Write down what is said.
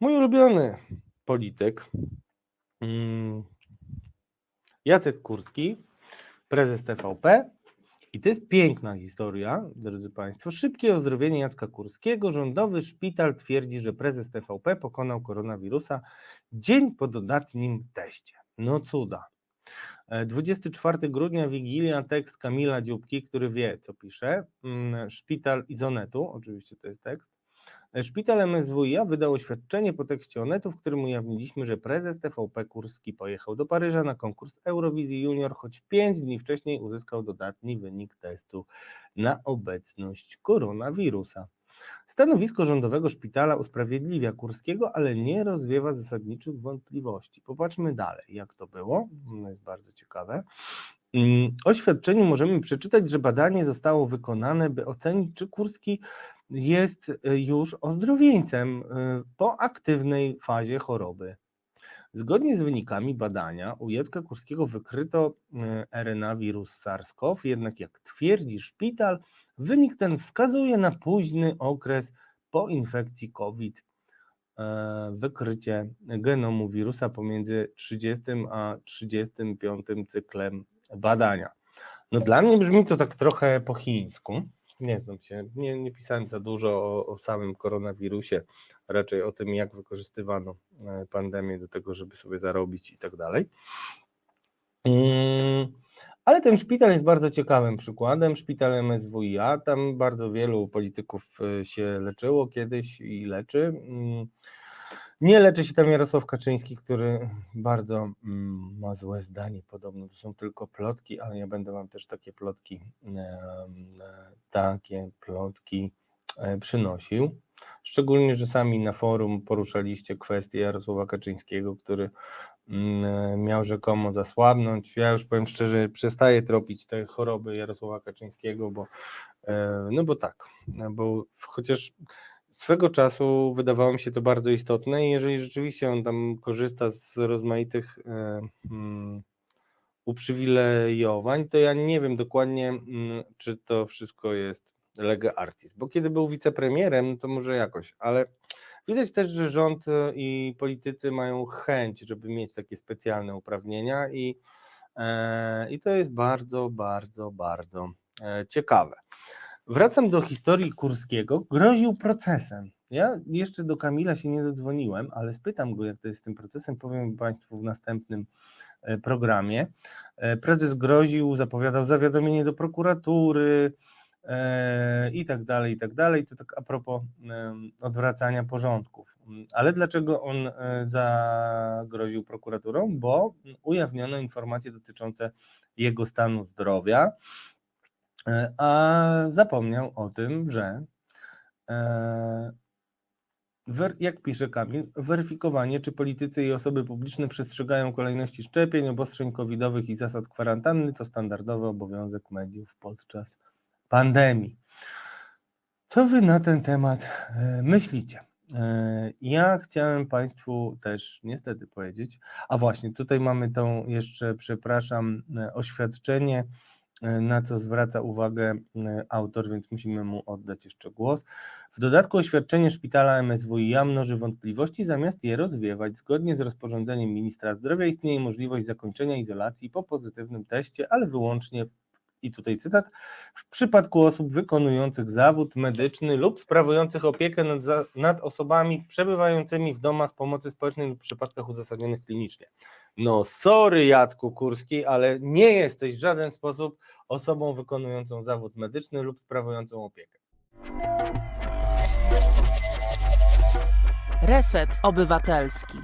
Mój ulubiony polityk, mm, Jacek Kurski, prezes TVP. I to jest piękna historia, drodzy Państwo. Szybkie ozdrowienie Jacka Kurskiego. Rządowy szpital twierdzi, że prezes TVP pokonał koronawirusa dzień po dodatnim teście. No cuda. E, 24 grudnia, Wigilia, tekst Kamila Dziubki, który wie, co pisze. Mm, Szpital Izonetu, oczywiście to jest tekst. Szpital MSWiA wydał oświadczenie po tekście Onetu, w którym ujawniliśmy, że prezes TVP Kurski pojechał do Paryża na konkurs Eurowizji Junior, choć pięć dni wcześniej uzyskał dodatni wynik testu na obecność koronawirusa. Stanowisko rządowego szpitala usprawiedliwia Kurskiego, ale nie rozwiewa zasadniczych wątpliwości. Popatrzmy dalej, jak to było. To jest bardzo ciekawe. Mm, oświadczeniu możemy przeczytać, że badanie zostało wykonane, by ocenić, czy Kurski jest y, już ozdrowieńcem y, po aktywnej fazie choroby. Zgodnie z wynikami badania u Jacka Kurskiego wykryto y, RNA wirus SARS-CoV, jednak jak twierdzi szpital, wynik ten wskazuje na późny okres po infekcji COVID, e, wykrycie genomu wirusa pomiędzy 30 a 35 cyklem badania. No dla mnie brzmi to tak trochę po chińsku. Nie znam się, nie, nie pisałem za dużo o, o samym koronawirusie, raczej o tym, jak wykorzystywano e, pandemię do tego, żeby sobie zarobić i tak dalej. Mm, Ale ten szpital jest bardzo ciekawym przykładem. Szpital MSWiA, tam bardzo wielu polityków e, się leczyło kiedyś i leczy. Mm, Nie leczy się tam Jarosław Kaczyński, który bardzo mm, ma złe zdanie podobno. To są tylko plotki, ale ja będę wam też takie plotki, takie plotki e, przynosił. Szczególnie, że sami na forum poruszaliście kwestię Jarosława Kaczyńskiego, który mm, miał rzekomo zasłabnąć. Ja już powiem szczerze, przestaję tropić te choroby Jarosława Kaczyńskiego, bo e, no bo tak, bo chociaż swego czasu wydawało mi się to bardzo istotne i jeżeli rzeczywiście on tam korzysta z rozmaitych e, mm, uprzywilejowań, to ja nie wiem dokładnie, mm, czy to wszystko jest lege artis, bo kiedy był wicepremierem, to może jakoś, ale widać też, że rząd e, i politycy mają chęć, żeby mieć takie specjalne uprawnienia i, e, i to jest bardzo, bardzo, bardzo e, ciekawe. Wracam do historii Kurskiego. Groził procesem. Ja jeszcze do Kamila się nie dodzwoniłem, ale spytam go, jak to jest z tym procesem. Powiem Państwu w następnym programie. Prezes groził, zapowiadał zawiadomienie do prokuratury i tak dalej, i tak dalej. To tak a propos odwracania porządków. Ale dlaczego on e, zagroził prokuraturą? Bo ujawniono informacje dotyczące jego stanu zdrowia. E, a zapomniał o tym, że e, jak pisze Kamil, weryfikowanie, czy politycy i osoby publiczne przestrzegają kolejności szczepień, obostrzeń covidowych i zasad kwarantanny, to standardowy obowiązek mediów podczas pandemii. Co wy na ten temat e, myślicie? E, Ja chciałem Państwu też niestety powiedzieć, a właśnie tutaj mamy tą jeszcze, przepraszam, e, oświadczenie na co zwraca uwagę autor, więc musimy mu oddać jeszcze głos. W dodatku oświadczenie szpitala MSWiA mnoży wątpliwości, zamiast je rozwiewać. Zgodnie z rozporządzeniem ministra zdrowia istnieje możliwość zakończenia izolacji po pozytywnym teście, ale wyłącznie, i tutaj cytat, w przypadku osób wykonujących zawód medyczny lub sprawujących opiekę nad, za, nad osobami przebywającymi w domach pomocy społecznej lub w przypadkach uzasadnionych klinicznie. No sorry Jacku Kurski, ale nie jesteś w żaden sposób osobą wykonującą zawód medyczny lub sprawującą opiekę. Reset Obywatelski.